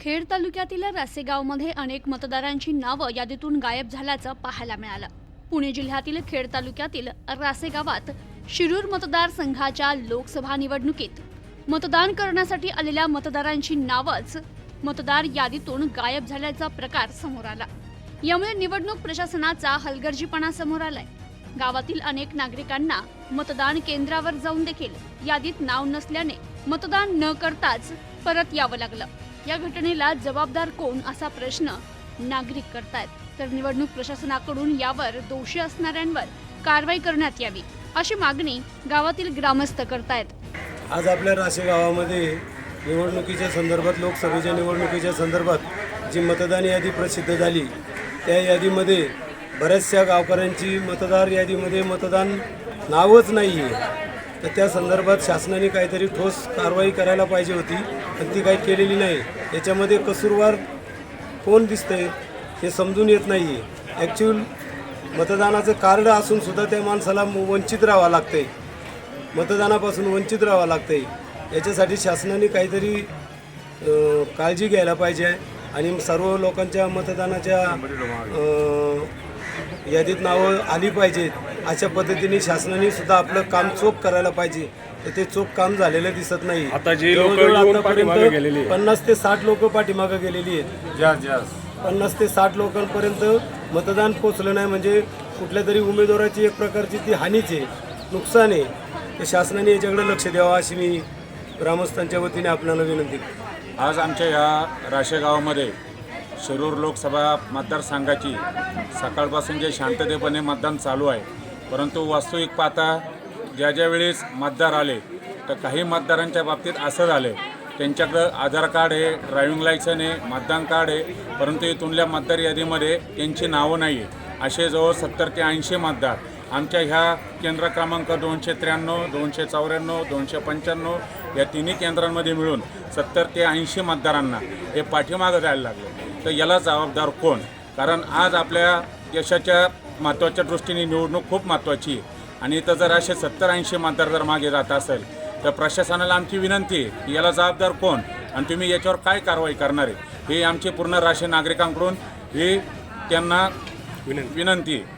खेड तालुक्यातील रासेगावमध्ये अनेक मतदारांची नावं यादीतून गायब झाल्याचं पाहायला मिळालं. पुणे जिल्ह्यातील खेड तालुक्यातील रासेगावात शिरूर मतदारसंघाच्या लोकसभा निवडणुकीत मतदान करण्यासाठी आलेल्या मतदारांची नावच मतदार यादीतून गायब झाल्याचा प्रकार समोर आला. यामुळे निवडणूक प्रशासनाचा हलगर्जीपणा समोर आलाय. गावातील अनेक नागरिकांना मतदान केंद्रावर जाऊन देखील यादीत नाव नसल्याने मतदान न करताच परत यावं लागलं. या घटनेला जबाबदार कोण असा प्रश्न नागरिक करतायत. तर निवडणूक प्रशासनाकडून यावर दोषी असणाऱ्यांवर कारवाई करण्यात यावी अशी मागणी गावातील ग्रामस्थ करतायत. आज आपल्या राशे गावामध्ये निवडणुकीच्या संदर्भात लोकसभेच्या निवडणुकीच्या संदर्भात जी मतदान यादी प्रसिद्ध झाली त्या यादीमध्ये बऱ्याचशा गावकऱ्यांची मतदार यादीमध्ये मतदान नावच नाही आहे तर त्या संदर्भात शासनाने काहीतरी ठोस कारवाई करायला पाहिजे होती पण ती काही केलेली नाही. याच्यामध्ये कसूरवार कोण दिसतंय हे समजून येत नाही आहे ॲक्च्युअल मतदानाचं कार्ड असूनसुद्धा त्या माणसाला वंचित राहावं लागतंय. मतदानापासून वंचित राहावं लागतंय. याच्यासाठी शासनाने काहीतरी काळजी घ्यायला पाहिजे आणि सर्व लोकांच्या मतदानाच्या यादीत नावं आली पाहिजेत. अशा पद्धतीने शासनाने सुद्धा आपलं काम चोख करायला पाहिजे. तर ते चोख काम झालेलं दिसत नाही. आता जी लोकं जवळजवळ येऊन आतापर्यंत पाठीमागे गेलेली आहे. पन्नास ते साठ लोक पाठीमागे गेलेली आहेत. जास्त जास्त पन्नास ते साठ लोकांपर्यंत मतदान पोचलं नाही. म्हणजे कुठल्या तरी उमेदवाराची एक प्रकारची ती हानीच आहे. नुकसान आहे. तर शासनाने याच्याकडे लक्ष द्यावं अशी मी ग्रामस्थांच्या वतीने आपल्याला विनंती करतो. आज आमच्या या राशे गावामध्ये शिरूर लोकसभा मतदारसंघाची सकाळपासून जे शांततेपणे मतदान चालू आहे परंतु वास्तविक पाहता ज्या ज्या वेळेस मतदार आले तर काही मतदारांच्या बाबतीत असं झालं त्यांच्याकडं आधार कार्ड आहे ड्रायव्हिंग लायसन आहे मतदान कार्ड आहे परंतु इथूनल्या मतदार यादीमध्ये त्यांची नावं नाही आहे असे जवळ सत्तर ते ऐंशी मतदार. आमच्या ह्या केंद्र क्रमांक दोनशे त्र्याण्णव दोनशे चौऱ्याण्णव दोनशे पंच्याण्णव या तिन्ही केंद्रांमध्ये मिळून सत्तर ते ऐंशी मतदारांना हे पाठीमागं जायला लागले. तर याला जबाबदार कोण? कारण आज आपल्या देशाच्या महत्त्वाच्या दृष्टीने निवडणूक खूप महत्त्वाची आहे. आणि इथं जर असे सत्तर ऐंशी मतदार जर मागे जात असेल तर प्रशासनाला आमची विनंती आहे की याला जबाबदार कोण आणि तुम्ही याच्यावर काय कारवाई करणार आहे ही आमची पूर्ण राशी नागरिकांकडून ही त्यांना विनंती. आहे.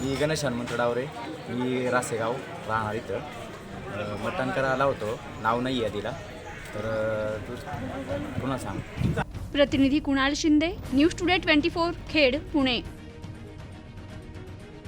मी गणेश हनुमंत डावरे मी रासेगाव राहणार इथं. मतदान करायला होतो. नाव नाही आहे तिला. तर तू पुन्हा सांग. प्रतिनिधी Kunal Shinde news today twenty four Khed Pune.